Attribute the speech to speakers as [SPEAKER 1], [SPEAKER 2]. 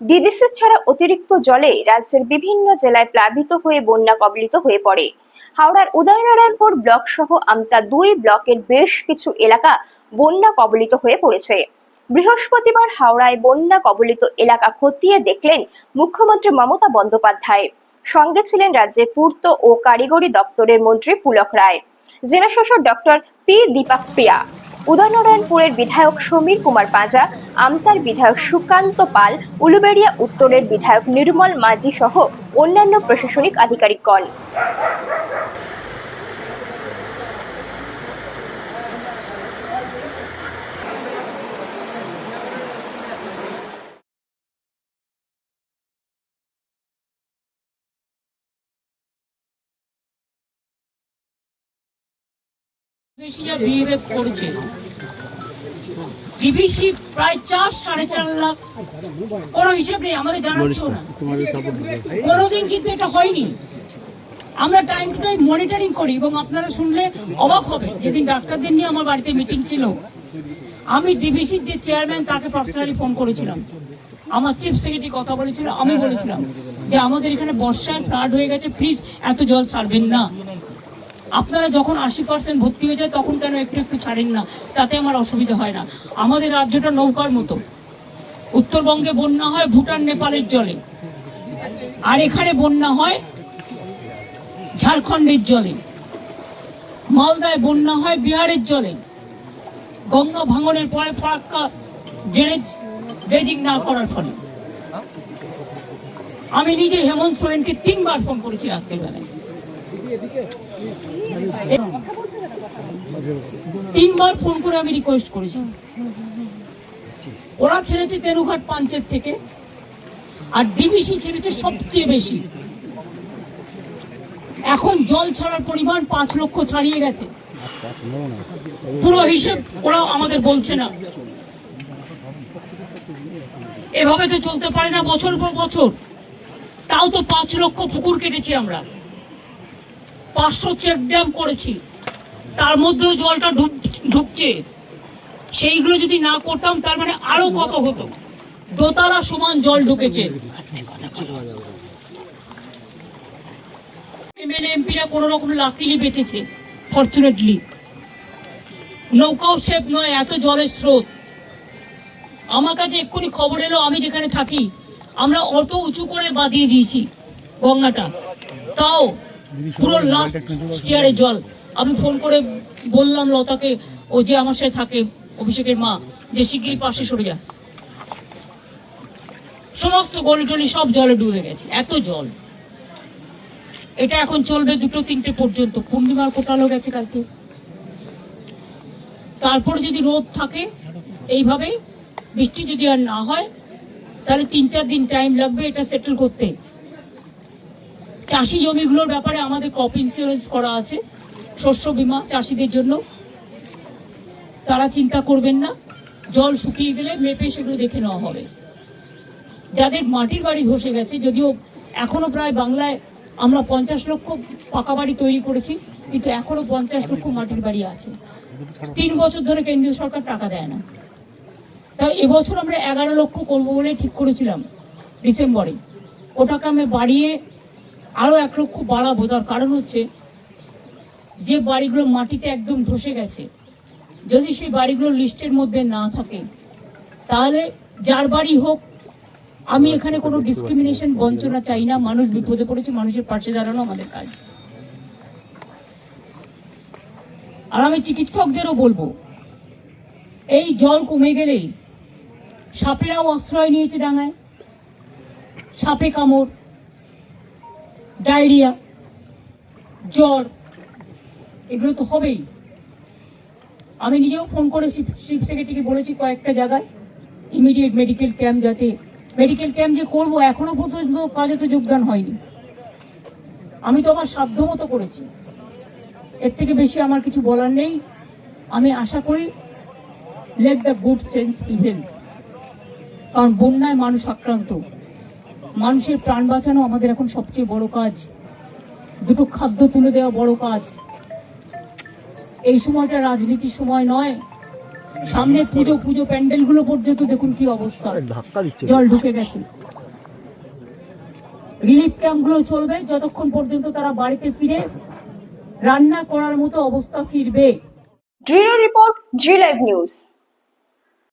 [SPEAKER 1] DBC ছাড়া অতিরিক্ত জলে রাজ্যের বিভিন্ন জেলায় প্লাবিত হয়ে বন্যা কবলিত হয়ে পড়ে। হাওড়ার উদয়নারায়ণপুর ব্লক সহ আমতা দুই ব্লকের বেশ কিছু এলাকা বন্যা কবলিত হয়ে পড়েছে। বৃহস্পতিবার হাওড়ায় বন্যা কবলিত এলাকা খতিয়ে দেখলেন মুখ্যমন্ত্রী মমতা বন্দ্যোপাধ্যায়। সঙ্গে ছিলেন রাজ্যের পূর্ত ও কারিগরি দপ্তরের মন্ত্রী পুলক রায়। জেলাশাসক ডক্টর পি দীপক প্রিয়া। উদয়নারায়ণপুরের বিধায়ক সমীর কুমার পাঁজা, আমতার বিধায়ক সুকান্ত পাল, উলুবেড়িয়া উত্তরের বিধায়ক নির্মল মাঝি সহ অন্যান্য প্রশাসনিক আধিকারিকগণ
[SPEAKER 2] বেশি বিহেভ করছে। ডিবিসি প্রায় চার সাড়ে চার লাখ। কোনো হিসেব নেই আমাদের জানাচ্ছেও না। কোনোদিন কিন্তু এটা হয়নি। আমরা টাইম টু টাইম মনিটরিং করি এবং আপনারা শুনলে অবাক হবে। যেদিন ডাক্তারদের নিয়ে আমার বাড়িতে মিটিং ছিল আমি ডিবিসির যে চেয়ারম্যান তাকে পার্সোনালি ফোন করেছিলাম। আমার চিফ সেক্রেটারি কথা বলেছিল আমি বলেছিলাম যে আমাদের এখানে বর্ষায় ফ্লাড হয়ে গেছে প্লিজ এত জল ছাড়বেন না। আপনারা যখন আশি পার্সেন্ট ভর্তি হয়ে যায়, তখন কেন একটু একটু ছাড়েন না? তাতে আমার অসুবিধা হয় না। আমাদের রাজ্যটা নৌকার মতো। উত্তরবঙ্গে বন্যা হয় ভুটান, নেপালের জলে। আর এখানে বন্যা হয় ঝাড়খণ্ডের জলে। মালদায় বন্যা হয় বিহারের জলে। গঙ্গা ভাঙনের পরে ফারাক্কা ড্রেনেজ, ড্রেজিং না করার ফলে। আমি নিজে হেমন্ত সোরেনকে তিনবার ফোন করেছি রাত্রেবেলায়। তিনবার ফোন করে আমি রিকোয়েস্ট করেছি। ওরা ছেড়েছে তেনুঘাট পাঞ্চের থেকে, আর ডিবিসি ছেড়েছে সবচেয়ে বেশি। এখন জল ছাড়ার পরিমাণ পাঁচ লক্ষ ছাড়িয়ে গেছে। পুরো হিসেব ওরা আমাদের বলছে না। এভাবে তো চলতে পারে না বছর পর বছর। তাও তো পাঁচ লক্ষ পুকুর কেটেছি আমরা। পাঁচশো চেক ড্যাম করেছি। তার মধ্যেও জলটা ঢুক- ঢুকছে। সেইগুলো যদি না করতাম, তার মানে আরও কত হতো? দোতলা সমান জল ঢুকেছে। এমএলএ, এমপিরা কোন রকম লাকিলি বেঁচেছে ফরচুনেটলি নৌকাও সেফ নয়, এত জলের স্রোত। আমার কাছে এক্ষুনি খবর এলো, আমি যেখানে থাকি, আমরা অত উঁচু করে বাঁধিয়ে দিয়েছি গঙ্গাটা। তাও পুরো লাস্ট চেয়ারে জল। আমি ফোন করে বললাম লতাকে ও যে আমার সাথে থাকে অভিষেকের মা যে শিগগিরই পাশে সরে যা। সমস্ত গলি টলি সব জলে ডুবে গেছে এত জল। এটা এখন চলবে দুটো তিনটে পর্যন্ত। পূর্ণিমার কোটালো গেছে কালকে। তারপরে যদি রোদ থাকে এইভাবে বৃষ্টি যদি আর না হয় তাহলে তিন চার দিন টাইম লাগবে এটা সেটেল করতে। চাষি জমিগুলোর ব্যাপারে আমাদের ক্রপ ইন্স্যুরেন্স করা আছে, শস্য বীমা চাষিদের জন্য। তারা চিন্তা করবেন না, জল শুকিয়ে গেলে মেপে সেগুলো দেখে নেওয়া হবে। যাদের মাটির বাড়ি ধসে গেছে, যদিও এখনও প্রায় বাংলায় আমরা পঞ্চাশ লক্ষ পাকা বাড়ি তৈরি করেছি, কিন্তু এখনও পঞ্চাশ লক্ষ মাটির বাড়ি আছে। তিন বছর ধরে কেন্দ্রীয় সরকার টাকা দেয় না। তাই এবছর আমরা এগারো লক্ষ করব বলে ঠিক করেছিলাম, ডিসেম্বরে। ওটাকে আমি বাড়িয়ে আরও এক লক্ষ বাড়াবো তার কারণ হচ্ছে যে বাড়িগুলো মাটিতে একদম ধসে গেছে। যদি সেই বাড়িগুলো লিস্টের মধ্যে না থাকে, তাহলে যার বাড়ি হোক, আমি এখানে কোনো ডিসক্রিমিনেশন বঞ্চনা চাই না। মানুষ বিপদে পড়েছে, মানুষের পাশে দাঁড়ানো আমাদের কাজ। আর আমি চিকিৎসকদেরও বলব, এই জল কমে গেলেই সাপেরাও আশ্রয় নিয়েছে ডাঙায়। সাপে কামড় ডায়রিয়া, জ্বর, এগুলো তো হবেই। আমি নিজেও ফোন করে চিফ সেক্রেটারিকে বলেছি কয়েকটা জায়গায় ইমিডিয়েট মেডিকেল ক্যাম্প যাতে মেডিকেল ক্যাম্প যে করব, এখনও পর্যন্ত কাজে তো যোগদান হয়নি। আমি তো আমার সাধ্য মতো করেছি। এর থেকে বেশি আমার কিছু বলার নেই। আমি আশা করি let the good sense prevail কারণ বন্যায় মানুষ আক্রান্ত। মানুষের প্রাণ বাঁচানো আমাদের এখন সবচেয়ে বড় কাজ। দুটো খাদ্য তুলে দেওয়া বড় কাজ। এই সময়টা রাজনীতির সময় নয়। সামনে পুজো পুজো প্যান্ডেলগুলো পর্যন্ত দেখুন কি অবস্থা। জল ঢুকে গেছে। রিলিফ ক্যাম্পগুলো চলবে যতক্ষণ পর্যন্ত তারা বাড়িতে ফিরে রান্না করার মতো অবস্থা ফিরবে।
[SPEAKER 1] রিপোর্ট জি লাইভ নিউজ